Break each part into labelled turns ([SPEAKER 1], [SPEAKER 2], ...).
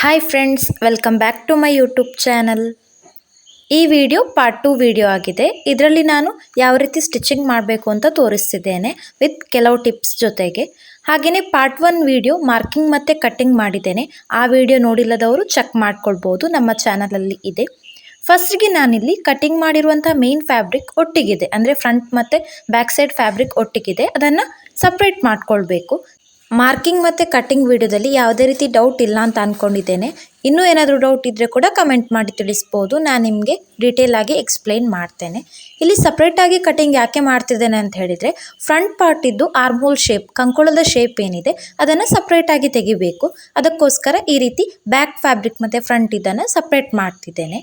[SPEAKER 1] Hi friends welcome back to my YouTube channel ಈ video part two video ಆಗಿದೆ. ಇದರಲ್ಲಿ ನಾನು ಯಾವ ರೀತಿ ಸ್ಟಿಚಿಂಗ್ ಮಾಡಬೇಕು ಅಂತ ತೋರಿಸ್ತಿದ್ದೇನೆ ವಿತ್ ಕೆಲವು ಟಿಪ್ಸ್ ಜೊತೆಗೆ. ಹಾಗೆಯೇ ಪಾರ್ಟ್ ಒನ್ ವಿಡಿಯೋ ಮಾರ್ಕಿಂಗ್ ಮತ್ತು ಕಟ್ಟಿಂಗ್ ಮಾಡಿದ್ದೇನೆ. ಆ ವಿಡಿಯೋ ನೋಡಿಲ್ಲದವರು ಚೆಕ್ ಮಾಡ್ಕೊಳ್ಬೋದು, ನಮ್ಮ ಚಾನಲಲ್ಲಿ ಇದೆ. ಫಸ್ಟ್ಗೆ ನಾನಿಲ್ಲಿ ಕಟಿಂಗ್ ಮಾಡಿರುವಂಥ ಮೇನ್ ಫ್ಯಾಬ್ರಿಕ್ ಒಟ್ಟಿಗಿದೆ. ಅಂದರೆ ಫ್ರಂಟ್ ಮತ್ತು ಬ್ಯಾಕ್ ಸೈಡ್ ಫ್ಯಾಬ್ರಿಕ್ ಒಟ್ಟಿಗಿದೆ. ಅದನ್ನು ಸಪ್ರೇಟ್ ಮಾಡ್ಕೊಳ್ಬೇಕು. ಮಾರ್ಕಿಂಗ್ ಮತ್ತು ಕಟ್ಟಿಂಗ್ ವಿಡಿಯೋದಲ್ಲಿ ಯಾವುದೇ ರೀತಿ ಡೌಟ್ ಇಲ್ಲ ಅಂತ ಅಂದ್ಕೊಂಡಿದ್ದೇನೆ ಇನ್ನೂ ಏನಾದರೂ ಡೌಟ್ ಇದ್ದರೆ ಕೂಡ ಕಮೆಂಟ್ ಮಾಡಿ ತಿಳಿಸ್ಬೋದು. ನಾನು ನಿಮಗೆ ಡೀಟೇಲ್ ಆಗಿ ಎಕ್ಸ್ಪ್ಲೈನ್ ಮಾಡ್ತೇನೆ. ಇಲ್ಲಿ ಸಪ್ರೇಟಾಗಿ ಕಟಿಂಗ್ ಯಾಕೆ ಮಾಡ್ತಿದ್ದೇನೆ ಅಂತ ಹೇಳಿದರೆ ಫ್ರಂಟ್ ಪಾರ್ಟ್ ಇದ್ದು ಆರ್ಮೋಲ್ ಶೇಪ್ ಕಂಕುಳದ ಶೇಪ್ ಏನಿದೆ, ಅದನ್ನು ಸಪ್ರೇಟಾಗಿ ತೆಗಿಬೇಕು. ಅದಕ್ಕೋಸ್ಕರ ಈ ರೀತಿ ಬ್ಯಾಕ್ ಫ್ಯಾಬ್ರಿಕ್ ಮತ್ತು ಫ್ರಂಟ್ ಇದನ್ನು ಸಪ್ರೇಟ್ ಮಾಡ್ತಿದ್ದೇನೆ.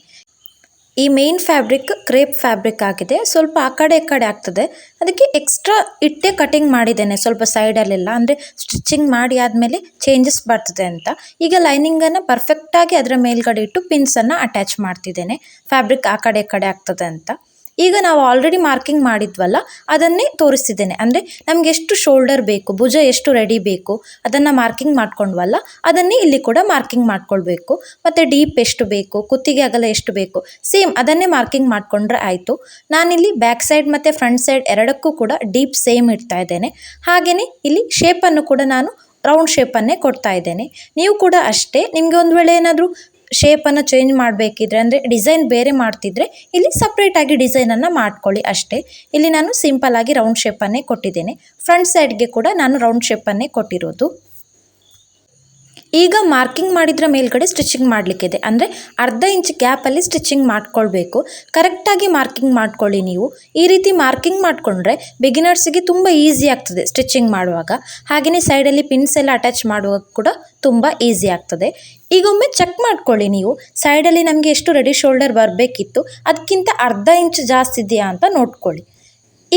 [SPEAKER 1] ಈ ಮೇನ್ ಫ್ಯಾಬ್ರಿಕ್ ಕ್ರೇಪ್ ಫ್ಯಾಬ್ರಿಕ್ ಆಗಿದೆ. ಸ್ವಲ್ಪ ಆ ಕಡೆ ಈ ಕಡೆ ಆಗ್ತದೆ. ಅದಕ್ಕೆ ಎಕ್ಸ್ಟ್ರಾ ಇಟ್ಟೆ ಕಟಿಂಗ್ ಮಾಡಿದ್ದೇನೆ ಸ್ವಲ್ಪ ಸೈಡಲ್ಲೆಲ್ಲ ಅಂದರೆ ಸ್ಟಿಚಿಂಗ್ ಮಾಡಿ ಆದಮೇಲೆ ಚೇಂಜಸ್ ಬರ್ತದೆ ಅಂತ. ಈಗ ಲೈನಿಂಗನ್ನು ಪರ್ಫೆಕ್ಟಾಗಿ ಅದರ ಮೇಲ್ಗಡೆ ಇಟ್ಟು ಪಿನ್ಸನ್ನು ಅಟ್ಯಾಚ್ ಮಾಡ್ತಿದ್ದೇನೆ. ಫ್ಯಾಬ್ರಿಕ್ ಆ ಕಡೆ ಈ ಕಡೆ ಆಗ್ತದೆ ಅಂತ. ಈಗ ನಾವು ಆಲ್ರೆಡಿ ಮಾರ್ಕಿಂಗ್ ಮಾಡಿದ್ವಲ್ಲ, ಅದನ್ನೇ ತೋರಿಸ್ತಿದ್ದೇನೆ. ಅಂದರೆ ನಮಗೆ ಎಷ್ಟು ಶೋಲ್ಡರ್ ಬೇಕು, ಭುಜ ಎಷ್ಟು ರೆಡಿ ಬೇಕು, ಅದನ್ನು ಮಾರ್ಕಿಂಗ್ ಮಾಡ್ಕೊಂಡ್ವಲ್ಲ, ಅದನ್ನೇ ಇಲ್ಲಿ ಕೂಡ ಮಾರ್ಕಿಂಗ್ ಮಾಡ್ಕೊಳ್ಬೇಕು. ಮತ್ತು ಡೀಪ್ ಎಷ್ಟು ಬೇಕು, ಕುತ್ತಿಗೆ ಅಗಲ ಎಷ್ಟು ಬೇಕು ಸೇಮ್ ಅದನ್ನೇ ಮಾರ್ಕಿಂಗ್ ಮಾಡಿಕೊಂಡ್ರೆ ಆಯಿತು. ನಾನಿಲ್ಲಿ ಬ್ಯಾಕ್ ಸೈಡ್ ಮತ್ತು ಫ್ರಂಟ್ ಸೈಡ್ ಎರಡಕ್ಕೂ ಕೂಡ ಡೀಪ್ ಸೇಮ್ ಇಡ್ತಾ ಇದ್ದೇನೆ. ಹಾಗೆಯೇ ಇಲ್ಲಿ ಶೇಪನ್ನು ಕೂಡ ನಾನು ರೌಂಡ್ ಶೇಪನ್ನೇ ಕೊಡ್ತಾ ಇದ್ದೇನೆ. ನೀವು ಕೂಡ ಅಷ್ಟೇ. ನಿಮಗೆ ಒಂದು ವೇಳೆ ಏನಾದರೂ ಶೇಪನ್ನು ಚೇಂಜ್ ಮಾಡಬೇಕಿದ್ರೆ, ಅಂದರೆ ಡಿಸೈನ್ ಬೇರೆ ಮಾಡ್ತಿದ್ರೆ, ಇಲ್ಲಿ ಸಪ್ರೇಟಾಗಿ ಡಿಸೈನನ್ನು ಮಾಡ್ಕೊಳ್ಳಿ ಅಷ್ಟೇ. ಇಲ್ಲಿ ನಾನು ಸಿಂಪಲ್ಲಾಗಿ ರೌಂಡ್ ಶೇಪನ್ನೇ ಕೊಟ್ಟಿದ್ದೇನೆ. ಫ್ರಂಟ್ ಸೈಡ್ಗೆ ಕೂಡ ನಾನು ರೌಂಡ್ ಶೇಪನ್ನೇ ಕೊಟ್ಟಿರೋದು. ಈಗ ಮಾರ್ಕಿಂಗ್ ಮಾಡಿದ್ರ ಮೇಲ್ಗಡೆ ಸ್ಟಿಚಿಂಗ್ ಮಾಡಲಿಕ್ಕಿದೆ. ಅಂದರೆ ಅರ್ಧ ಇಂಚ್ ಗ್ಯಾಪಲ್ಲಿ ಸ್ಟಿಚಿಂಗ್ ಮಾಡ್ಕೊಳ್ಬೇಕು. ಕರೆಕ್ಟಾಗಿ ಮಾರ್ಕಿಂಗ್ ಮಾಡ್ಕೊಳ್ಳಿ ನೀವು. ಈ ರೀತಿ ಮಾರ್ಕಿಂಗ್ ಮಾಡಿಕೊಂಡ್ರೆ ಬಿಗಿನರ್ಸಿಗೆ ತುಂಬ ಈಸಿ ಆಗ್ತದೆ ಸ್ಟಿಚಿಂಗ್ ಮಾಡುವಾಗ. ಹಾಗೆಯೇ ಸೈಡಲ್ಲಿ ಪಿನ್ಸ್ ಎಲ್ಲ ಅಟ್ಯಾಚ್ ಮಾಡುವಾಗ ಕೂಡ ತುಂಬ ಈಸಿ ಆಗ್ತದೆ. ಈಗೊಮ್ಮೆ ಚೆಕ್ ಮಾಡ್ಕೊಳ್ಳಿ ನೀವು. ಸೈಡಲ್ಲಿ ನಮಗೆ ಎಷ್ಟು ರೆಡಿ ಶೋಲ್ಡರ್ ಬರಬೇಕಿತ್ತು, ಅದಕ್ಕಿಂತ ಅರ್ಧ ಇಂಚ್ ಜಾಸ್ತಿ ಇದೆಯಾ ಅಂತ ನೋಡ್ಕೊಳ್ಳಿ.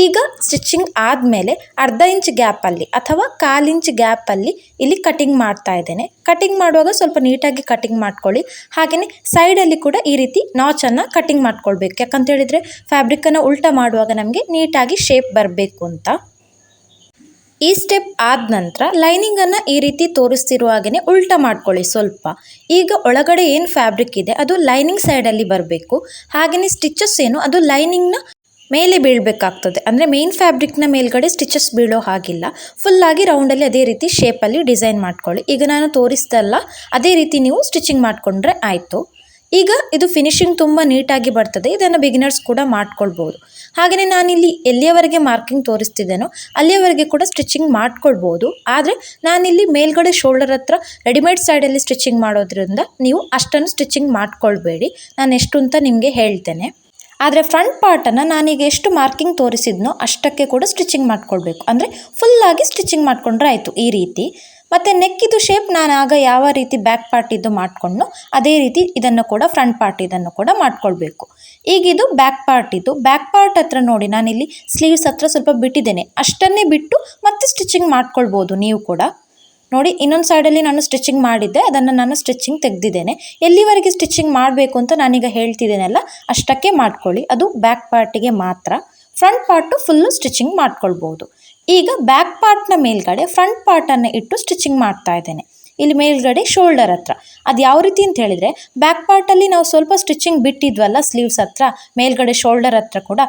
[SPEAKER 1] ಈಗ ಸ್ಟಿಚಿಂಗ್ ಆದಮೇಲೆ ಅರ್ಧ ಇಂಚ್ ಗ್ಯಾಪಲ್ಲಿ ಅಥವಾ ಕಾಲು ಇಂಚ್ ಗ್ಯಾಪಲ್ಲಿ ಇಲ್ಲಿ ಕಟಿಂಗ್ ಮಾಡ್ತಾ ಇದ್ದೇನೆ. ಕಟಿಂಗ್ ಮಾಡುವಾಗ ಸ್ವಲ್ಪ ನೀಟಾಗಿ ಕಟಿಂಗ್ ಮಾಡ್ಕೊಳ್ಳಿ. ಹಾಗೆಯೇ ಸೈಡಲ್ಲಿ ಕೂಡ ಈ ರೀತಿ ನಾಚನ್ನು ಕಟಿಂಗ್ ಮಾಡ್ಕೊಳ್ಬೇಕು. ಯಾಕಂತ ಹೇಳಿದರೆ ಫ್ಯಾಬ್ರಿಕನ್ನು ಉಲ್ಟ ಮಾಡುವಾಗ ನಮಗೆ ನೀಟಾಗಿ ಶೇಪ್ ಬರಬೇಕು ಅಂತ. ಈ ಸ್ಟೆಪ್ ಆದ ನಂತರ ಲೈನಿಂಗನ್ನು ಈ ರೀತಿ ತೋರಿಸ್ತಿರುವ ಹಾಗೆಯೇ ಉಲ್ಟಾ ಮಾಡ್ಕೊಳ್ಳಿ ಸ್ವಲ್ಪ. ಈಗ ಒಳಗಡೆ ಏನು ಫ್ಯಾಬ್ರಿಕ್ ಇದೆ, ಅದು ಲೈನಿಂಗ್ ಸೈಡಲ್ಲಿ ಬರಬೇಕು. ಹಾಗೆಯೇ ಸ್ಟಿಚಸ್ ಏನು, ಅದು ಲೈನಿಂಗ್ನ ಮೇಲೆ ಬೀಳಬೇಕಾಗ್ತದೆ. ಅಂದರೆ ಮೇನ್ ಫ್ಯಾಬ್ರಿಕ್ನ ಮೇಲ್ಗಡೆ ಸ್ಟಿಚಸ್ ಬೀಳೋ ಹಾಗಿಲ್ಲ. ಫುಲ್ಲಾಗಿ ರೌಂಡಲ್ಲಿ ಅದೇ ರೀತಿ ಶೇಪಲ್ಲಿ ಡಿಸೈನ್ ಮಾಡ್ಕೊಳ್ಳಿ. ಈಗ ನಾನು ತೋರಿಸ್ದಲ್ಲ ಅದೇ ರೀತಿ ನೀವು ಸ್ಟಿಚಿಂಗ್ ಮಾಡಿಕೊಂಡ್ರೆ ಆಯಿತು. ಈಗ ಇದು ಫಿನಿಶಿಂಗ್ ತುಂಬ ನೀಟಾಗಿ ಬರ್ತದೆ. ಇದನ್ನು ಬಿಗಿನರ್ಸ್ ಕೂಡ ಮಾಡ್ಕೊಳ್ಬೋದು. ಹಾಗೆಯೇ ನಾನಿಲ್ಲಿ ಎಲ್ಲಿಯವರೆಗೆ ಮಾರ್ಕಿಂಗ್ ತೋರಿಸ್ತಿದ್ದೇನೋ, ಅಲ್ಲಿಯವರೆಗೆ ಕೂಡ ಸ್ಟಿಚಿಂಗ್ ಮಾಡ್ಕೊಳ್ಬೋದು. ಆದರೆ ನಾನಿಲ್ಲಿ ಮೇಲ್ಗಡೆ ಶೋಲ್ಡರ್ ಹತ್ರ ರೆಡಿಮೇಡ್ ಸೈಡಲ್ಲಿ ಸ್ಟಿಚಿಂಗ್ ಮಾಡೋದ್ರಿಂದ ನೀವು ಅಷ್ಟನ್ನು ಸ್ಟಿಚಿಂಗ್ ಮಾಡ್ಕೊಳ್ಬೇಡಿ. ನಾನು ಎಷ್ಟು ಅಂತ ನಿಮಗೆ ಹೇಳ್ತೇನೆ. ಆದರೆ ಫ್ರಂಟ್ ಪಾರ್ಟನ್ನು ನಾನೀಗ ಎಷ್ಟು ಮಾರ್ಕಿಂಗ್ ತೋರಿಸಿದ್ನೋ ಅಷ್ಟಕ್ಕೆ ಕೂಡ ಸ್ಟಿಚಿಂಗ್ ಮಾಡ್ಕೊಳ್ಬೇಕು. ಅಂದರೆ ಫುಲ್ಲಾಗಿ ಸ್ಟಿಚಿಂಗ್ ಮಾಡಿಕೊಂಡ್ರೆ ಆಯಿತು ಈ ರೀತಿ. ಮತ್ತು ನೆಕ್ಕಿದು ಶೇಪ್ ನಾನು ಆಗ ಯಾವ ರೀತಿ ಬ್ಯಾಕ್ ಪಾರ್ಟ್ ಇದ್ದು ಮಾಡಿಕೊಂಡು ಅದೇ ರೀತಿ ಇದನ್ನು ಕೂಡ ಫ್ರಂಟ್ ಪಾರ್ಟ್ ಇದನ್ನು ಕೂಡ ಮಾಡ್ಕೊಳ್ಬೇಕು. ಈಗಿದು ಬ್ಯಾಕ್ ಪಾರ್ಟ್ ಇದು. ಬ್ಯಾಕ್ ಪಾರ್ಟ್ ಹತ್ರ ನೋಡಿ ನಾನಿಲ್ಲಿ ಸ್ಲೀವ್ಸ್ ಹತ್ರ ಸ್ವಲ್ಪ ಬಿಟ್ಟಿದ್ದೇನೆ. ಅಷ್ಟನ್ನೇ ಬಿಟ್ಟು ಮತ್ತೆ ಸ್ಟಿಚಿಂಗ್ ಮಾಡ್ಕೊಳ್ಬೋದು ನೀವು ಕೂಡ. ನೋಡಿ, ಇನ್ನೊಂದು ಸೈಡಲ್ಲಿ ನಾನು ಸ್ಟಿಚಿಂಗ್ ಮಾಡಿದ್ದೆ, ಅದನ್ನು ನಾನು ಸ್ಟಿಚಿಂಗ್ ತೆಗೆದಿದ್ದೇನೆ. ಎಲ್ಲಿವರೆಗೆ ಸ್ಟಿಚಿಂಗ್ ಮಾಡಬೇಕು ಅಂತ ನಾನೀಗ ಹೇಳ್ತಿದ್ದೇನಲ್ಲ, ಅಷ್ಟಕ್ಕೆ ಮಾಡ್ಕೊಳ್ಳಿ. ಅದು ಬ್ಯಾಕ್ ಪಾರ್ಟಿಗೆ ಮಾತ್ರ. ಫ್ರಂಟ್ ಪಾರ್ಟು ಫುಲ್ಲು ಸ್ಟಿಚಿಂಗ್ ಮಾಡ್ಕೊಳ್ಬೋದು. ಈಗ ಬ್ಯಾಕ್ ಪಾರ್ಟ್ನ ಮೇಲ್ಗಡೆ ಫ್ರಂಟ್ ಪಾರ್ಟನ್ನು ಇಟ್ಟು ಸ್ಟಿಚಿಂಗ್ ಮಾಡ್ತಾ ಇದ್ದೇನೆ. ಇಲ್ಲಿ ಮೇಲ್ಗಡೆ ಶೋಲ್ಡರ್ ಹತ್ರ. ಅದು ಯಾವ ರೀತಿ ಅಂತ ಹೇಳಿದರೆ ಬ್ಯಾಕ್ ಪಾರ್ಟಲ್ಲಿ ನಾವು ಸ್ವಲ್ಪ ಸ್ಟಿಚಿಂಗ್ ಬಿಟ್ಟಿದ್ವಲ್ಲ ಸ್ಲೀವ್ಸ್ ಹತ್ರ, ಮೇಲ್ಗಡೆ ಶೋಲ್ಡರ್ ಹತ್ರ ಕೂಡ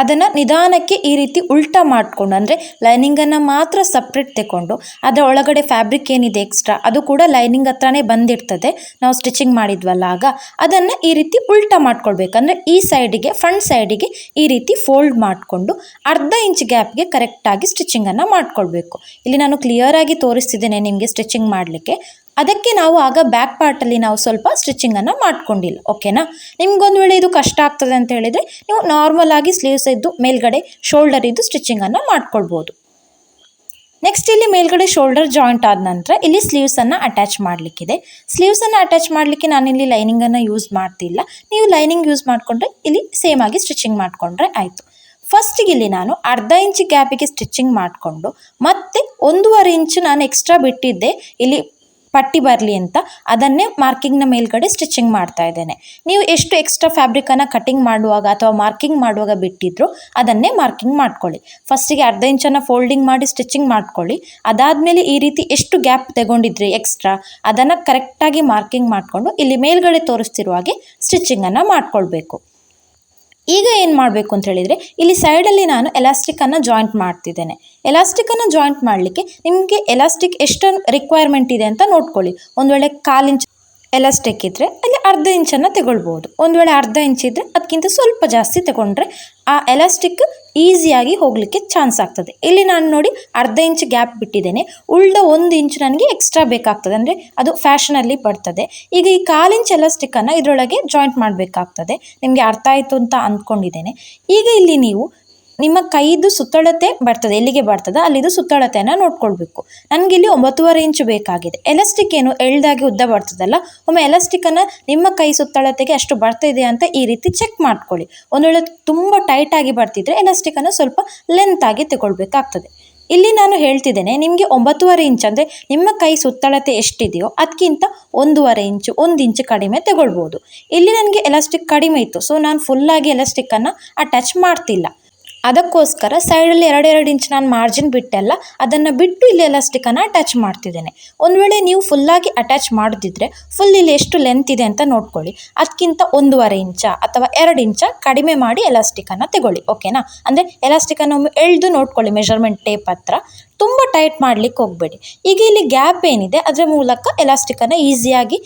[SPEAKER 1] ಅದನ್ನು ನಿಧಾನಕ್ಕೆ ಈ ರೀತಿ ಉಲ್ಟಾ ಮಾಡಿಕೊಂಡು, ಅಂದರೆ ಲೈನಿಂಗನ್ನು ಮಾತ್ರ ಸಪ್ರೇಟ್ ತಗೊಂಡು ಅದರ ಒಳಗಡೆ ಫ್ಯಾಬ್ರಿಕ್ ಏನಿದೆ ಎಕ್ಸ್ಟ್ರಾ ಅದು ಕೂಡ ಲೈನಿಂಗ್ ಹತ್ರನೇ ಬಂದಿರ್ತದೆ. ನಾವು ಸ್ಟಿಚಿಂಗ್ ಮಾಡಿದ್ವಲ್ಲ ಆಗ, ಅದನ್ನು ಈ ರೀತಿ ಉಲ್ಟಾ ಮಾಡ್ಕೊಳ್ಬೇಕು. ಅಂದರೆ ಈ ಸೈಡಿಗೆ ಫ್ರಂಟ್ ಸೈಡಿಗೆ ಈ ರೀತಿ ಫೋಲ್ಡ್ ಮಾಡಿಕೊಂಡು, ಅರ್ಧ ಇಂಚ್ ಗ್ಯಾಪ್ಗೆ ಕರೆಕ್ಟಾಗಿ ಸ್ಟಿಚಿಂಗನ್ನು ಮಾಡ್ಕೊಳ್ಬೇಕು. ಇಲ್ಲಿ ನಾನು ಕ್ಲಿಯರಾಗಿ ತೋರಿಸ್ತಿದ್ದೇನೆ ನಿಮಗೆ ಸ್ಟಿಚಿಂಗ್ ಮಾಡಲಿಕ್ಕೆ. ಅದಕ್ಕೆ ನಾವು ಆಗ ಬ್ಯಾಕ್ ಪಾರ್ಟಲ್ಲಿ ನಾವು ಸ್ವಲ್ಪ ಸ್ಟಿಚಿಂಗನ್ನು ಮಾಡ್ಕೊಂಡಿಲ್ಲ ಓಕೆನಾ ನಿಮ್ಗೊಂದು ವೇಳೆ ಇದು ಕಷ್ಟ ಆಗ್ತದೆ ಅಂತ ಹೇಳಿದರೆ ನೀವು ನಾರ್ಮಲ್ ಆಗಿ ಸ್ಲೀವ್ಸ್ ಇದ್ದು ಮೇಲ್ಗಡೆ ಶೋಲ್ಡರ್ ಇದ್ದು ಸ್ಟಿಚಿಂಗನ್ನು ಮಾಡ್ಕೊಳ್ಬೋದು. ನೆಕ್ಸ್ಟ್ ಇಲ್ಲಿ ಮೇಲ್ಗಡೆ ಶೋಲ್ಡರ್ ಜಾಯಿಂಟ್ ಆದ ನಂತರ ಇಲ್ಲಿ ಸ್ಲೀವ್ಸನ್ನು ಅಟ್ಯಾಚ್ ಮಾಡಲಿಕ್ಕಿದೆ. ಸ್ಲೀವ್ಸನ್ನು ಅಟ್ಯಾಚ್ ಮಾಡಲಿಕ್ಕೆ ನಾನಿಲ್ಲಿ ಲೈನಿಂಗನ್ನು ಯೂಸ್ ಮಾಡ್ತಿಲ್ಲ. ನೀವು ಲೈನಿಂಗ್ ಯೂಸ್ ಮಾಡಿಕೊಂಡ್ರೆ ಇಲ್ಲಿ ಸೇಮ್ ಆಗಿ ಸ್ಟಿಚಿಂಗ್ ಮಾಡಿಕೊಂಡ್ರೆ ಆಯಿತು. ಫಸ್ಟಿಗೆ ಇಲ್ಲಿ ನಾನು ಅರ್ಧ ಇಂಚ್ ಗ್ಯಾಪಿಗೆ ಸ್ಟಿಚಿಂಗ್ ಮಾಡಿಕೊಂಡು ಮತ್ತೆ ಒಂದೂವರೆ ಇಂಚು ನಾನು ಎಕ್ಸ್ಟ್ರಾ ಬಿಟ್ಟಿದ್ದೆ. ಇಲ್ಲಿ ಪಟ್ಟಿ ಬರಲಿ ಅಂತ ಅದನ್ನೇ ಮಾರ್ಕಿಂಗ್ನ ಮೇಲ್ಗಡೆ ಸ್ಟಿಚಿಂಗ್ ಮಾಡ್ತಾ ಇದ್ದೇನೆ. ನೀವು ಎಷ್ಟು ಎಕ್ಸ್ಟ್ರಾ ಫ್ಯಾಬ್ರಿಕನ್ನು ಕಟಿಂಗ್ ಮಾಡುವಾಗ ಅಥವಾ ಮಾರ್ಕಿಂಗ್ ಮಾಡುವಾಗ ಬಿಟ್ಟಿದ್ರು ಅದನ್ನೇ ಮಾರ್ಕಿಂಗ್ ಮಾಡ್ಕೊಳ್ಳಿ. ಫಸ್ಟಿಗೆ ಅರ್ಧ ಇಂಚನ್ನು ಫೋಲ್ಡಿಂಗ್ ಮಾಡಿ ಸ್ಟಿಚಿಂಗ್ ಮಾಡ್ಕೊಳ್ಳಿ. ಅದಾದಮೇಲೆ ಈ ರೀತಿ ಎಷ್ಟು ಗ್ಯಾಪ್ ತಗೊಂಡಿದ್ರಿ ಎಕ್ಸ್ಟ್ರಾ ಅದನ್ನು ಕರೆಕ್ಟಾಗಿ ಮಾರ್ಕಿಂಗ್ ಮಾಡಿಕೊಂಡು ಇಲ್ಲಿ ಮೇಲ್ಗಡೆ ತೋರಿಸ್ತಿರುವ ಹಾಗೆ ಸ್ಟಿಚಿಂಗನ್ನು ಮಾಡ್ಕೊಳ್ಬೇಕು. ಈಗ ಏನು ಮಾಡಬೇಕು ಅಂತ ಹೇಳಿದರೆ, ಇಲ್ಲಿ ಸೈಡಲ್ಲಿ ನಾನು ಎಲಾಸ್ಟಿಕ್ಕನ್ನು ಜಾಯಿಂಟ್ ಮಾಡ್ತಿದ್ದೇನೆ. ಎಲಾಸ್ಟಿಕ್ಕನ್ನು ಜಾಯಿಂಟ್ ಮಾಡಲಿಕ್ಕೆ ನಿಮಗೆ ಎಲಾಸ್ಟಿಕ್ ಎಷ್ಟು ರಿಕ್ವೈರ್ಮೆಂಟ್ ಇದೆ ಅಂತ ನೋಡ್ಕೊಳ್ಳಿ. ಒಂದು ವೇಳೆ ಕಾಲು ಇಂಚ್ ಎಲಾಸ್ಟಿಕ್ ಇದ್ದರೆ ಅಲ್ಲಿ ಅರ್ಧ ಇಂಚನ್ನು ತಗೊಳ್ಬೋದು. ಒಂದು ವೇಳೆ ಅರ್ಧ ಇಂಚ್ ಇದ್ದರೆ ಅದಕ್ಕಿಂತ ಸ್ವಲ್ಪ ಜಾಸ್ತಿ ತಗೊಂಡ್ರೆ ಆ ಎಲಾಸ್ಟಿಕ್ ಈಸಿಯಾಗಿ ಹೋಗಲಿಕ್ಕೆ ಚಾನ್ಸ್ ಆಗ್ತದೆ. ಇಲ್ಲಿ ನಾನು ನೋಡಿ ಅರ್ಧ ಇಂಚ್ ಗ್ಯಾಪ್ ಬಿಟ್ಟಿದ್ದೇನೆ. ಉಳ್ದ ಒಂದು ಇಂಚ್ ನನಗೆ ಎಕ್ಸ್ಟ್ರಾ ಬೇಕಾಗ್ತದೆ. ಅಂದರೆ ಅದು ಫ್ಯಾಷನಲ್ಲಿ ಬರ್ತದೆ. ಈಗ ಈ ಕಾಲು ಇಂಚ್ ಎಲಾಸ್ಟಿಕ್ಕನ್ನು ಇದರೊಳಗೆ ಜಾಯಿಂಟ್ ಮಾಡಬೇಕಾಗ್ತದೆ. ನಿಮಗೆ ಅರ್ಥ ಆಯಿತು ಅಂತ ಅಂದ್ಕೊಂಡಿದ್ದೇನೆ. ಈಗ ಇಲ್ಲಿ ನೀವು ನಿಮ್ಮ ಕೈದು ಸುತ್ತಳತೆ ಬರ್ತದೆ. ಎಲ್ಲಿಗೆ ಬರ್ತದೆ ಅಲ್ಲಿದು ಸುತ್ತಳತೆಯನ್ನು ನೋಡ್ಕೊಳ್ಬೇಕು. ನನಗೆ ಇಲ್ಲಿ ಒಂಬತ್ತುವರೆ ಇಂಚು ಬೇಕಾಗಿದೆ. ಎಲಾಸ್ಟಿಕ್ ಏನು ಎಳ್ದಾಗಿ ಉದ್ದ ಬರ್ತದಲ್ಲ, ಒಮ್ಮೆ ಎಲಾಸ್ಟಿಕ್ಕನ್ನು ನಿಮ್ಮ ಕೈ ಸುತ್ತಳತೆಗೆ ಅಷ್ಟು ಬರ್ತಾ ಅಂತ ಈ ರೀತಿ ಚೆಕ್ ಮಾಡ್ಕೊಳ್ಳಿ. ಒಂದು ವೇಳೆ ತುಂಬ ಟೈಟಾಗಿ ಬರ್ತಿದ್ರೆ ಎಲಾಸ್ಟಿಕ್ಕನ್ನು ಸ್ವಲ್ಪ ಲೆಂತಾಗಿ ತಗೊಳ್ಬೇಕಾಗ್ತದೆ. ಇಲ್ಲಿ ನಾನು ಹೇಳ್ತಿದ್ದೇನೆ, ನಿಮಗೆ ಒಂಬತ್ತುವರೆ ಇಂಚ್ ಅಂದರೆ ನಿಮ್ಮ ಕೈ ಸುತ್ತಳತೆ ಎಷ್ಟಿದೆಯೋ ಅದಕ್ಕಿಂತ ಒಂದೂವರೆ ಇಂಚು, ಒಂದು ಇಂಚು ಕಡಿಮೆ ತಗೊಳ್ಬೋದು. ಇಲ್ಲಿ ನನಗೆ ಎಲಾಸ್ಟಿಕ್ ಕಡಿಮೆ ಇತ್ತು, ಸೊ ನಾನು ಫುಲ್ಲಾಗಿ ಎಲಾಸ್ಟಿಕ್ಕನ್ನು ಅಟ್ಯಾಚ್ ಮಾಡ್ತಿಲ್ಲ. ಅದಕ್ಕೋಸ್ಕರ ಸೈಡಲ್ಲಿ ಎರಡೆರಡು ಇಂಚ್ ನಾನು ಮಾರ್ಜಿನ್ ಬಿಟ್ಟೆಲ್ಲ, ಅದನ್ನು ಬಿಟ್ಟು ಇಲ್ಲಿ ಎಲಾಸ್ಟಿಕನ್ನು ಅಟ್ಯಾಚ್ ಮಾಡ್ತಿದ್ದೇನೆ. ಒಂದು ವೇಳೆ ನೀವು ಫುಲ್ಲಾಗಿ ಅಟ್ಯಾಚ್ ಮಾಡದಿದ್ದರೆ ಫುಲ್ ಇಲ್ಲಿ ಎಷ್ಟು ಲೆಂತ್ ಇದೆ ಅಂತ ನೋಡ್ಕೊಳ್ಳಿ. ಅದಕ್ಕಿಂತ ಒಂದೂವರೆ ಇಂಚ ಅಥವಾ ಎರಡು ಇಂಚ ಕಡಿಮೆ ಮಾಡಿ ಎಲಾಸ್ಟಿಕನ್ನು ತಗೊಳ್ಳಿ ಓಕೆನಾ ಅಂದರೆ ಎಲಾಸ್ಟಿಕನ್ನು ಒಮ್ಮೆ ಎಳೆದು ನೋಡ್ಕೊಳ್ಳಿ ಮೆಷರ್ಮೆಂಟ್ ಟೇಪ್ ಹತ್ರ. ತುಂಬ ಟೈಟ್ ಮಾಡಲಿಕ್ಕೆ ಹೋಗಬೇಡಿ. ಈಗ ಇಲ್ಲಿ ಗ್ಯಾಪ್ ಏನಿದೆ, ಅದರ ಮೂಲಕ ಎಲಾಸ್ಟಿಕನ್ನು ಈಸಿಯಾಗಿ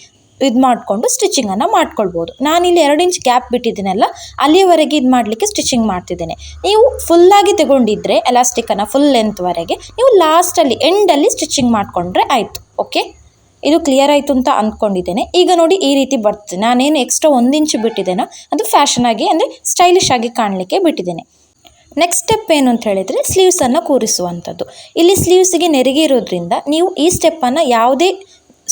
[SPEAKER 1] ಇದು ಮಾಡಿಕೊಂಡು ಸ್ಟಿಚಿಂಗನ್ನು ಮಾಡ್ಕೊಳ್ಬೋದು. ನಾನಿಲ್ಲಿ ಎರಡು ಇಂಚ್ ಗ್ಯಾಪ್ ಬಿಟ್ಟಿದ್ದೀನಲ್ಲ, ಅಲ್ಲಿಯವರೆಗೆ ಇದು ಮಾಡಲಿಕ್ಕೆ ಸ್ಟಿಚಿಂಗ್ ಮಾಡ್ತಿದ್ದೇನೆ. ನೀವು ಫುಲ್ಲಾಗಿ ತಗೊಂಡಿದ್ರೆ ಎಲಾಸ್ಟಿಕ್ಕನ್ನು ಫುಲ್ ಲೆಂತ್ವರೆಗೆ ನೀವು ಲಾಸ್ಟಲ್ಲಿ ಎಂಡಲ್ಲಿ ಸ್ಟಿಚಿಂಗ್ ಮಾಡಿಕೊಂಡ್ರೆ ಆಯಿತು ಓಕೆ ಇದು ಕ್ಲಿಯರ್ ಆಯಿತು ಅಂತ ಅಂದ್ಕೊಂಡಿದ್ದೇನೆ ಈಗ ನೋಡಿ ಈ ರೀತಿ ಬರ್ತದೆ. ನಾನೇನು ಎಕ್ಸ್ಟ್ರಾ ಒಂದು ಇಂಚು ಬಿಟ್ಟಿದ್ದೇನೋ? ಅದು ಫ್ಯಾಷನ್ ಆಗಿ, ಅಂದರೆ ಸ್ಟೈಲಿಶ್ ಆಗಿ ಕಾಣಲಿಕ್ಕೆ ಬಿಟ್ಟಿದ್ದೇನೆ. ನೆಕ್ಸ್ಟ್ ಸ್ಟೆಪ್ ಏನು ಅಂತ ಹೇಳಿದರೆ ಸ್ಲೀವ್ಸನ್ನು ಕೂರಿಸುವಂಥದ್ದು. ಇಲ್ಲಿ ಸ್ಲೀವ್ಸಿಗೆ ನೆರಿಗೆ ಇರೋದ್ರಿಂದ ನೀವು ಈ ಸ್ಟೆಪ್ಪನ್ನು ಯಾವುದೇ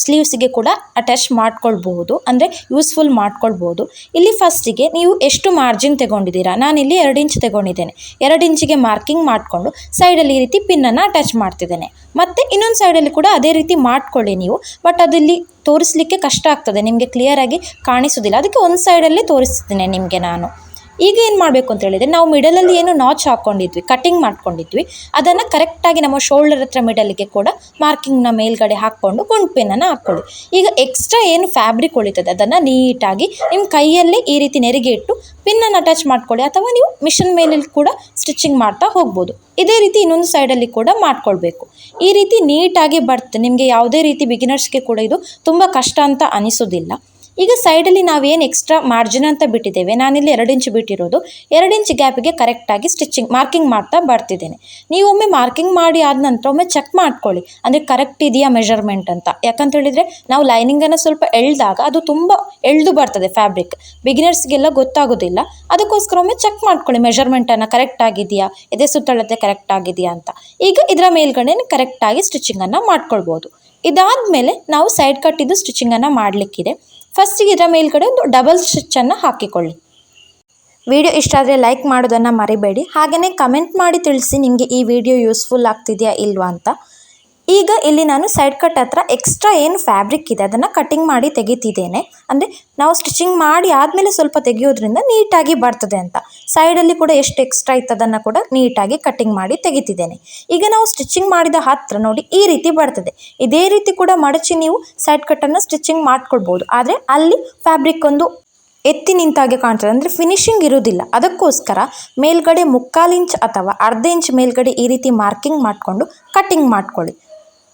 [SPEAKER 1] ಸ್ಲೀವ್ಸಿಗೆ ಕೂಡ ಅಟ್ಯಾಚ್ ಮಾಡ್ಕೊಳ್ಬಹುದು, ಅಂದರೆ ಯೂಸ್ಫುಲ್ ಮಾಡ್ಕೊಳ್ಬೋದು ಇಲ್ಲಿ ಫಸ್ಟಿಗೆ ನೀವು ಎಷ್ಟು ಮಾರ್ಜಿನ್ ತಗೊಂಡಿದ್ದೀರಾ? ನಾನಿಲ್ಲಿ ಎರಡು ಇಂಚ್ ತಗೊಂಡಿದ್ದೇನೆ. ಎರಡು ಇಂಚಿಗೆ ಮಾರ್ಕಿಂಗ್ ಮಾಡಿಕೊಂಡು ಸೈಡಲ್ಲಿ ಈ ರೀತಿ ಪಿನ್ನನ್ನು ಅಟ್ಯಾಚ್ ಮಾಡ್ತಿದ್ದೇನೆ. ಮತ್ತು ಇನ್ನೊಂದು ಸೈಡಲ್ಲಿ ಕೂಡ ಅದೇ ರೀತಿ ಮಾಡ್ಕೊಳ್ಳಿ ನೀವು. ಬಟ್ ಅದಿಲ್ಲಿ ತೋರಿಸಲಿಕ್ಕೆ ಕಷ್ಟ ಆಗ್ತದೆ. ನಿಮಗೆ ಕ್ಲಿಯರಾಗಿ ಕಾಣಿಸೋದಿಲ್ಲ. ಅದಕ್ಕೆ ಒಂದು ಸೈಡಲ್ಲಿ ತೋರಿಸ್ತಿದ್ದೇನೆ ನಿಮಗೆ ನಾನು. ಈಗ ಏನು ಮಾಡಬೇಕು ಅಂತ ಹೇಳಿದರೆ ನಾವು ಮಿಡಲಲ್ಲಿ ಏನು ನಾಚ್ ಹಾಕ್ಕೊಂಡಿದ್ವಿ ಕಟಿಂಗ್ ಮಾಡ್ಕೊಂಡಿದ್ವಿ. ಅದನ್ನು ಕರೆಕ್ಟಾಗಿ ನಮ್ಮ ಶೋಲ್ಡರ್ ಹತ್ರ ಮಿಡಲಿಗೆ ಕೂಡ ಮಾರ್ಕಿಂಗ್ನ ಮೇಲ್ಗಡೆ ಹಾಕ್ಕೊಂಡು ಗುಂಡು ಪಿನ್ನನ್ನು ಹಾಕ್ಕೊಳ್ಳಿ ಈಗ ಎಕ್ಸ್ಟ್ರಾ ಏನು ಫ್ಯಾಬ್ರಿಕ್ ಉಳಿತದೆ ಅದನ್ನು ನೀಟಾಗಿ ನಿಮ್ಮ ಕೈಯಲ್ಲಿ ಈ ರೀತಿ ನೆರಿಗೆ ಇಟ್ಟು ಪಿನ್ನನ್ನು ಅಟ್ಯಾಚ್ ಮಾಡ್ಕೊಳ್ಳಿ ಅಥವಾ ನೀವು ಮಿಷನ್ ಮೇಲೆ ಕೂಡ ಸ್ಟಿಚಿಂಗ್ ಮಾಡ್ತಾ ಹೋಗ್ಬೋದು. ಇದೇ ರೀತಿ ಇನ್ನೊಂದು ಸೈಡಲ್ಲಿ ಕೂಡ ಮಾಡ್ಕೊಳ್ಬೇಕು. ಈ ರೀತಿ ನೀಟಾಗಿ ಬರ್ತದೆ ನಿಮಗೆ ಯಾವುದೇ ರೀತಿ ಬಿಗಿನರ್ಸ್ಗೆ ಕೂಡ ಇದು ತುಂಬ ಕಷ್ಟ ಅಂತ ಅನಿಸೋದಿಲ್ಲ. ಈಗ ಸೈಡಲ್ಲಿ ನಾವೇನು ಎಕ್ಸ್ಟ್ರಾ ಮಾರ್ಜಿನ್ ಅಂತ ಬಿಟ್ಟಿದ್ದೇವೆ, ನಾನಿಲ್ಲಿ ಎರಡು ಇಂಚ್ ಬಿಟ್ಟಿರೋದು. ಎರಡು ಇಂಚ್ ಗ್ಯಾಪಿಗೆ ಕರೆಕ್ಟಾಗಿ ಸ್ಟಿಚಿಂಗ್ ಮಾರ್ಕಿಂಗ್ ಮಾಡ್ತಾ ಬರ್ತಿದ್ದೇನೆ. ನೀವು ಒಮ್ಮೆ ಮಾರ್ಕಿಂಗ್ ಮಾಡಿ ಆದ ನಂತರ ಒಮ್ಮೆ ಚೆಕ್ ಮಾಡ್ಕೊಳ್ಳಿ. ಅಂದರೆ ಕರೆಕ್ಟ್ ಇದೆಯಾ ಮೆಷರ್ಮೆಂಟ್ ಅಂತ. ಯಾಕಂತ ಹೇಳಿದರೆ ನಾವು ಲೈನಿಂಗನ್ನು ಸ್ವಲ್ಪ ಎಳ್ದಾಗ ಅದು ತುಂಬ ಎಳ್ದು ಬರ್ತದೆ ಫ್ಯಾಬ್ರಿಕ್ ಬಿಗಿನರ್ಸ್ಗೆಲ್ಲ ಗೊತ್ತಾಗೋದಿಲ್ಲ. ಅದಕ್ಕೋಸ್ಕರ ಒಮ್ಮೆ ಚೆಕ್ ಮಾಡ್ಕೊಳ್ಳಿ ಮೆಷರ್ಮೆಂಟನ್ನು ಕರೆಕ್ಟ್ ಆಗಿದೆಯಾ, ಎದೆ ಸುತ್ತಳತೆ ಕರೆಕ್ಟ್ ಆಗಿದೆಯಾ ಅಂತ. ಈಗ ಇದರ ಮೇಲ್ಗಡೆ ಕರೆಕ್ಟಾಗಿ ಸ್ಟಿಚಿಂಗನ್ನು ಮಾಡ್ಕೊಳ್ಬೋದು. ಇದಾದ ಮೇಲೆ ನಾವು ಸೈಡ್ ಕಟ್ಟಿದ್ದು ಸ್ಟಿಚಿಂಗನ್ನು ಮಾಡಲಿಕ್ಕಿದೆ. ಫಸ್ಟಿಗೆ ಇದರ ಮೇಲ್ಗಡೆ ಒಂದು ಡಬಲ್ ಸ್ಟಿಚ್ಚನ್ನು ಹಾಕಿಕೊಳ್ಳಿ. ವಿಡಿಯೋ ಇಷ್ಟ ಆದರೆ ಲೈಕ್ ಮಾಡೋದನ್ನು ಮರಿಬೇಡಿ. ಹಾಗೆಯೇ ಕಮೆಂಟ್ ಮಾಡಿ ತಿಳಿಸಿ ನಿಮಗೆ ಈ ವಿಡಿಯೋ ಯೂಸ್ಫುಲ್ ಆಗ್ತಿದೆಯಾ ಇಲ್ವಾ ಅಂತ. ಈಗ ಇಲ್ಲಿ ನಾನು ಸೈಡ್ ಕಟ್ ಹತ್ರ ಎಕ್ಸ್ಟ್ರಾ ಏನು ಫ್ಯಾಬ್ರಿಕ್ ಇದೆ, ಅದನ್ನು ಕಟಿಂಗ್ ಮಾಡಿ ತೆಗಿತಿದ್ದೇನೆ. ಅಂದರೆ ನಾವು ಸ್ಟಿಚಿಂಗ್ ಮಾಡಿ ಆದಮೇಲೆ ಸ್ವಲ್ಪ ತೆಗೆಯೋದ್ರಿಂದ ನೀಟಾಗಿ ಬರ್ತದೆ ಅಂತ. ಸೈಡಲ್ಲಿ ಕೂಡ ಎಷ್ಟು ಎಕ್ಸ್ಟ್ರಾ ಇತ್ತು ಅದನ್ನು ಕೂಡ ನೀಟಾಗಿ ಕಟಿಂಗ್ ಮಾಡಿ ತೆಗಿತಿದ್ದೇನೆ. ಈಗ ನಾವು ಸ್ಟಿಚಿಂಗ್ ಮಾಡಿದ ಹತ್ರ ನೋಡಿ ಈ ರೀತಿ ಬರ್ತದೆ. ಇದೇ ರೀತಿ ಕೂಡ ಮಡಚಿ ನೀವು ಸೈಡ್ ಕಟ್ಟನ್ನು ಸ್ಟಿಚಿಂಗ್ ಮಾಡ್ಕೊಳ್ಬೋದು. ಆದರೆ ಅಲ್ಲಿ ಫ್ಯಾಬ್ರಿಕ್ ಒಂದು ಎತ್ತಿ ನಿಂತಾಗೆ ಕಾಣ್ತದೆ. ಅಂದರೆ ಫಿನಿಶಿಂಗ್ ಇರುವುದಿಲ್ಲ. ಅದಕ್ಕೋಸ್ಕರ ಮೇಲ್ಗಡೆ ಮುಕ್ಕಾಲು ಇಂಚ್ ಅಥವಾ ಅರ್ಧ ಇಂಚ್ ಮೇಲ್ಗಡೆ ಈ ರೀತಿ ಮಾರ್ಕಿಂಗ್ ಮಾಡಿಕೊಂಡು ಕಟ್ಟಿಂಗ್ ಮಾಡ್ಕೊಳ್ಳಿ.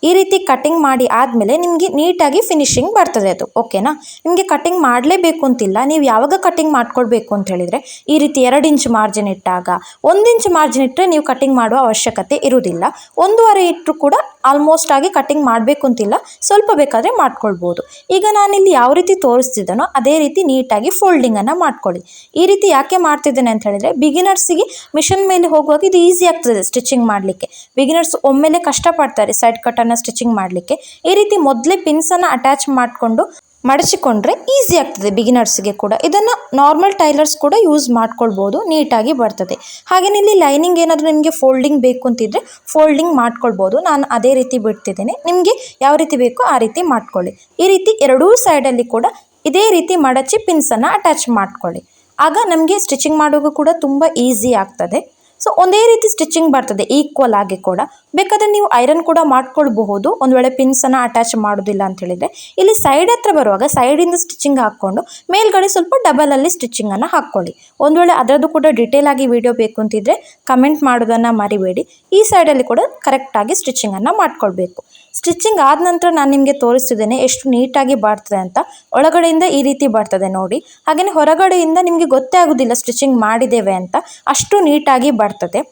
[SPEAKER 1] ಈ ರೀತಿ ಕಟಿಂಗ್ ಮಾಡಿ ಆದಮೇಲೆ ನಿಮಗೆ ನೀಟಾಗಿ ಫಿನಿಶಿಂಗ್ ಬರ್ತದೆ ಅದು ಓಕೆನಾ ನಿಮಗೆ ಕಟಿಂಗ್ ಮಾಡಲೇಬೇಕು ಅಂತಿಲ್ಲ, ನೀವು ಯಾವಾಗ ಕಟಿಂಗ್ ಮಾಡ್ಕೊಳ್ಬೇಕು ಅಂತ ಹೇಳಿದರೆ ಈ ರೀತಿ ಎರಡು ಇಂಚ್ ಮಾರ್ಜಿನ್ ಇಟ್ಟಾಗ, ಒಂದು ಇಂಚ್ ಮಾರ್ಜಿನ್ ಇಟ್ಟರೆ ನೀವು ಕಟಿಂಗ್ ಮಾಡುವ ಅವಶ್ಯಕತೆ ಇರುವುದಿಲ್ಲ, ಒಂದೂವರೆ ಇಟ್ಟರು ಕೂಡ ಆಲ್ಮೋಸ್ಟ್ ಆಗಿ ಕಟ್ಟಿಂಗ್ ಮಾಡಬೇಕು ಅಂತಿಲ್ಲ ಸ್ವಲ್ಪ ಬೇಕಾದರೆ ಮಾಡ್ಕೊಳ್ಬೋದು. ಈಗ ನಾನಿಲ್ಲಿ ಯಾವ ರೀತಿ ತೋರಿಸ್ತಿದ್ದೇನೋ ಅದೇ ರೀತಿ ನೀಟಾಗಿ ಫೋಲ್ಡಿಂಗನ್ನು ಮಾಡ್ಕೊಳ್ಳಿ. ಈ ರೀತಿ ಯಾಕೆ ಮಾಡ್ತಿದ್ದೇನೆ ಅಂತ ಹೇಳಿದರೆ ಬಿಗಿನರ್ಸಿಗೆ ಮಿಷನ್ ಮೇಲೆ ಹೋಗುವಾಗ ಇದು ಈಸಿ ಆಗ್ತದೆ ಸ್ಟಿಚಿಂಗ್ ಮಾಡಲಿಕ್ಕೆ. ಬಿಗಿನರ್ಸ್ ಒಮ್ಮೆಲೆ ಕಷ್ಟಪಡ್ತಾರೆ ಸೈಡ್ ಕಟ್ಟನ್ನು ಸ್ಟಿಚಿಂಗ್ ಮಾಡಲಿಕ್ಕೆ. ಈ ರೀತಿ ಮೊದಲೇ ಪಿನ್ಸನ್ನು ಅಟ್ಯಾಚ್ ಮಾಡಿಕೊಂಡು ಮಡಚಿಕೊಂಡ್ರೆ ಈಸಿ ಆಗ್ತದೆ ಬಿಗಿನರ್ಸ್ಗೆ ಕೂಡ. ಇದನ್ನು ನಾರ್ಮಲ್ ಟೈಲರ್ಸ್ ಕೂಡ ಯೂಸ್ ಮಾಡ್ಕೊಳ್ಬೋದು, ನೀಟಾಗಿ ಬರ್ತದೆ. ಹಾಗೆಯೇ ಇಲ್ಲಿ ಲೈನಿಂಗ್ ಏನಾದರೂ ನಿಮಗೆ ಫೋಲ್ಡಿಂಗ್ ಬೇಕು ಅಂತಿದ್ರೆ ಫೋಲ್ಡಿಂಗ್ ಮಾಡ್ಕೊಳ್ಬೋದು. ನಾನು ಅದೇ ರೀತಿ ಬಿಡ್ತಿದ್ದೇನೆ. ನಿಮಗೆ ಯಾವ ರೀತಿ ಬೇಕೋ ಆ ರೀತಿ ಮಾಡ್ಕೊಳ್ಳಿ. ಈ ರೀತಿ ಎರಡೂ ಸೈಡಲ್ಲಿ ಕೂಡ ಇದೇ ರೀತಿ ಮಡಚಿ ಪಿನ್ಸನ್ನು ಅಟ್ಯಾಚ್ ಮಾಡ್ಕೊಳ್ಳಿ. ಆಗ ನಮಗೆ ಸ್ಟಿಚಿಂಗ್ ಮಾಡೋಕ್ಕೂ ಕೂಡ ತುಂಬ ಈಸಿ ಆಗ್ತದೆ. ಸೊ ಒಂದೇ ರೀತಿ ಸ್ಟಿಚಿಂಗ್ ಬರ್ತದೆ ಈಕ್ವಲ್ ಆಗಿ ಕೂಡ. ಬೇಕಾದರೆ ನೀವು ಐರನ್ ಕೂಡ ಮಾಡ್ಕೊಳ್ಬಹುದು. ಒಂದು ವೇಳೆ ಪಿನ್ಸನ್ನು ಅಟ್ಯಾಚ್ ಮಾಡೋದಿಲ್ಲ ಅಂತ ಹೇಳಿದರೆ. ಇಲ್ಲಿ ಸೈಡ್ ಹತ್ರ ಬರುವಾಗ ಸೈಡಿಂದ ಸ್ಟಿಚಿಂಗ್ ಹಾಕ್ಕೊಂಡು, ಮೇಲ್ಗಡೆ ಸ್ವಲ್ಪ ಡಬಲಲ್ಲಿ ಸ್ಟಿಚಿಂಗನ್ನು ಹಾಕ್ಕೊಳ್ಳಿ. ಒಂದು ವೇಳೆ ಅದರದ್ದು ಕೂಡ ಡಿಟೇಲ್ ಆಗಿ ವಿಡಿಯೋ ಬೇಕು ಅಂತಿದ್ರೆ ಕಮೆಂಟ್ ಮಾಡೋದನ್ನು ಮರಿಬೇಡಿ. ಈ ಸೈಡಲ್ಲಿ ಕೂಡ ಕರೆಕ್ಟಾಗಿ ಸ್ಟಿಚಿಂಗನ್ನು ಮಾಡ್ಕೊಳ್ಬೇಕು. ಸ್ಟಿಚಿಂಗ್ ಆದ ನಂತರ ನಾನು ನಿಮಗೆ ತೋರಿಸ್ತಿದ್ದೇನೆ, ಎಷ್ಟು ನೀಟಾಗಿ ಬರ್ತದೆ ಅಂತ. ಒಳಗಡೆಯಿಂದ ಈ ರೀತಿ ಬರ್ತದೆ ನೋಡಿ. ಹಾಗೆಯೇ ಹೊರಗಡೆಯಿಂದ ನಿಮಗೆ ಗೊತ್ತೇ ಆಗೋದಿಲ್ಲ ಸ್ಟಿಚಿಂಗ್ ಮಾಡಿದ್ದೇವೆ ಅಂತ, ಅಷ್ಟು ನೀಟಾಗಿ ಬರ್ತದೆ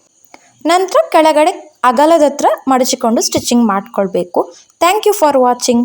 [SPEAKER 1] ನಂತರ ಕೆಳಗಡೆ ಅಗಲದ ಹತ್ರ ಮಡಚಿಕೊಂಡು ಸ್ಟಿಚಿಂಗ್ ಮಾಡಿಕೊಳ್ಬೇಕು. Thank you for watching